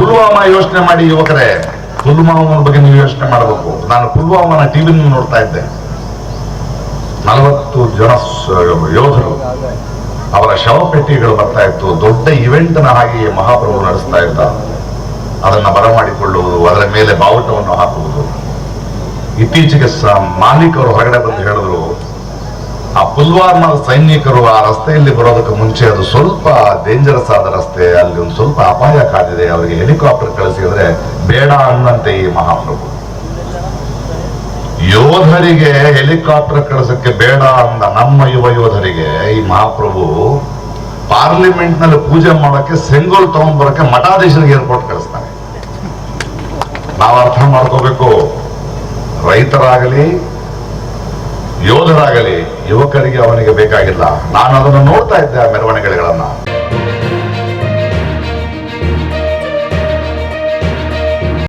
ಪುಲ್ವಾಮಾ ಯೋಚನೆ ಮಾಡಿ ಯುವಕರೇ ಪುಲ್ವಾಮನ ಬಗ್ಗೆ ನೀವು ಯೋಚನೆ ಮಾಡಬೇಕು. ನಾನು ಪುಲ್ವಾಮನ ಟಿವಿ ನೋಡ್ತಾ ಇದ್ದೆ. ನಲವತ್ತು ಜನ ಯೋಧರು, ಅವರ ಶವಪೆಟ್ಟಿಗೆಗಳು ಬರ್ತಾ ಇತ್ತು. ದೊಡ್ಡ ಇವೆಂಟ್ನ ಹಾಗೆ ಮಹಾಪ್ರಭು ನಡೆಸ್ತಾ ಇದ್ದ. ಅದನ್ನ ಬರಮಾಡಿಕೊಳ್ಳುವುದು ಅದರ ಮೇಲೆ ಬಾವುಟವನ್ನು ಹಾಕುವುದು. ಇತ್ತೀಚೆಗೆ ಮಾಲೀಕರು ಹೊರಗಡೆ ಬಂದು ಹೇಳಿದ್ರು ಆ ಪುಲ್ವಾಮಾ ಸೈನಿಕರು ಆ ರಸ್ತೆಯಲ್ಲಿ ಬರೋದಕ್ಕೆ ಮುಂಚೆ ಅದು ಸ್ವಲ್ಪ ಡೇಂಜರಸ್ ಆದ ರಸ್ತೆ, ಅಲ್ಲಿ ಒಂದು ಸ್ವಲ್ಪ ಅಪಾಯ ಕಾದಿದೆ. ಅವರಿಗೆ ಹೆಲಿಕಾಪ್ಟರ್ ಕಳಿಸಿದ್ರೆ ಬೇಡ ಅನ್ನಂತೆ ಈ ಮಹಾಪ್ರಭು. ಯೋಧರಿಗೆ ಹೆಲಿಕಾಪ್ಟರ್ ಕಳಿಸಕ್ಕೆ ಬೇಡ ಅಂದ ನಮ್ಮ ಯುವ ಯೋಧರಿಗೆ ಈ ಮಹಾಪ್ರಭು ಪಾರ್ಲಿಮೆಂಟ್ನಲ್ಲಿ ಪೂಜೆ ಮಾಡೋಕೆ ಸೆಂಗೋಲ್ ತಗೊಂಡ್ಬರಕ್ಕೆ ಮಠಾಧೀಶರಿಗೆ ಏರ್ಪೋರ್ಟ್ ಕಳಿಸ್ತಾರೆ ನಾವು ಅರ್ಥ ಮಾಡ್ಕೋಬೇಕು. ರೈತರಾಗಲಿ, ಯೋಧರಾಗಲಿ ಯುವಕರಿಗೆ ಅವನಿಗೆ ಬೇಕಾಗಿಲ್ಲ. ನಾನು ಅದನ್ನು ನೋಡ್ತಾ ಇದ್ದೆ ಆ ಮೆರವಣಿಗೆಗಳನ್ನ.